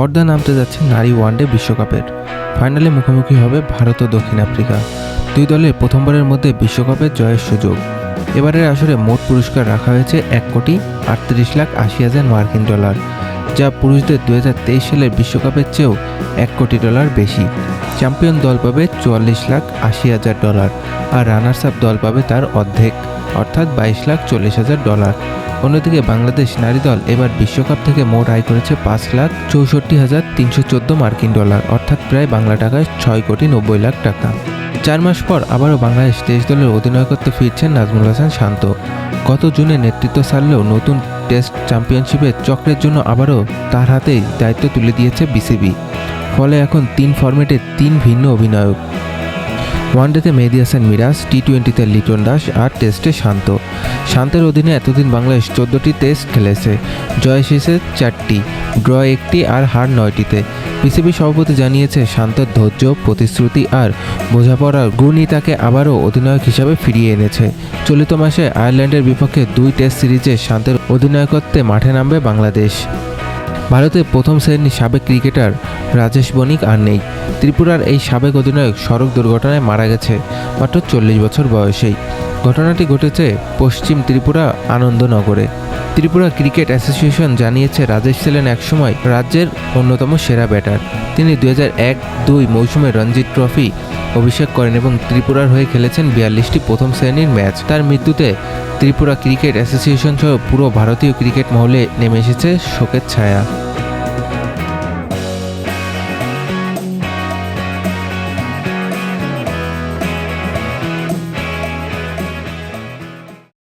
পর্দা নামতে যাচ্ছে নারী ওয়ানডে বিশ্বকাপের। ফাইনালে মুখোমুখি হবে ভারত ও দক্ষিণ আফ্রিকা। দুই দলের প্রথমবারের মধ্যে বিশ্বকাপের জয়ের সুযোগ। এবারের আসরে মোট পুরস্কার রাখা হয়েছে এক কোটি আটত্রিশ লাখ আশি হাজার মার্কিন ডলার, যা পুরুষদের দু হাজার তেইশ সালের বিশ্বকাপের চেয়েও এক কোটি ডলার বেশি। চ্যাম্পিয়ন দল পাবে চুয়াল্লিশ লাখ আশি হাজার ডলার, আর রানার্স আপ দল পাবে তার অর্ধেক, অর্থাৎ বাইশ লাখ চল্লিশ হাজার ডলার। অন্যদিকে বাংলাদেশ নারী দল এবার বিশ্বকাপ থেকে মোট আয় করেছে পাঁচ লাখ চৌষট্টি হাজার তিনশো চোদ্দ মার্কিন ডলার, অর্থাৎ প্রায় বাংলা টাকায় ছয় কোটি নব্বই লাখ টাকা। চার মাস পর আবারও বাংলাদেশ দেশ দলের অধিনায়কত্বে ফিরছেন নাজমুল হাসান শান্ত। গত জুনে নেতৃত্ব সারলেও নতুন টেস্ট চ্যাম্পিয়নশিপের চক্রের জন্য আবারও তার হাতেই দায়িত্ব তুলে দিয়েছে বিসিবি। ফলে এখন তিন ফরম্যাটে তিন ভিন্ন অধিনায়ক। ওয়ানডেতে মেহেদি হাসান মিরাজ টি টোয়েন্টিতে লিটন দাস আর টেস্টে শান্ত। শান্তের অধীনে এতদিন বাংলাদেশ চোদ্দোটি টেস্ট খেলেছে। জয় এসেছে চারটি, ড্র একটি আর হার নয়টিতে। বিসিবি সভাপতি জানিয়েছে, শান্তের ধৈর্য, প্রতিশ্রুতি আর বোঝাপড়ার গুণই তাকে আবারও অধিনায়ক হিসাবে ফিরিয়ে এনেছে। চলিত মাসে আয়ারল্যান্ডের বিপক্ষে দুই টেস্ট সিরিজে শান্তের অধিনায়কত্বে মাঠে নামবে বাংলাদেশ। ভারতের প্রথম শ্রেণির সাবেক ক্রিকেটার রাজেশ বণিক আর নেই। ত্রিপুরার এই সাবেক অধিনায়ক সড়ক দুর্ঘটনায় মারা গেছে মাত্র চল্লিশ বছর বয়সেই। ঘটনাটি ঘটেছে পশ্চিম ত্রিপুরা আনন্দনগরে। ত্রিপুরা ক্রিকেট অ্যাসোসিয়েশন জানিয়েছে, রাজেশ ছিলেন একসময় রাজ্যের অন্যতম সেরা ব্যাটার। তিনি দু এক দুই মৌসুমে রঞ্জিত ট্রফি অভিষেক করেন এবং ত্রিপুরার হয়ে খেলেছেন বিয়াল্লিশটি প্রথম শ্রেণির ম্যাচ। তার মৃত্যুতে ত্রিপুরা ক্রিকেট অ্যাসোসিয়েশন সহ পুরো ভারতীয় ক্রিকেট মহলে নেমে এসেছে শোকের ছায়া।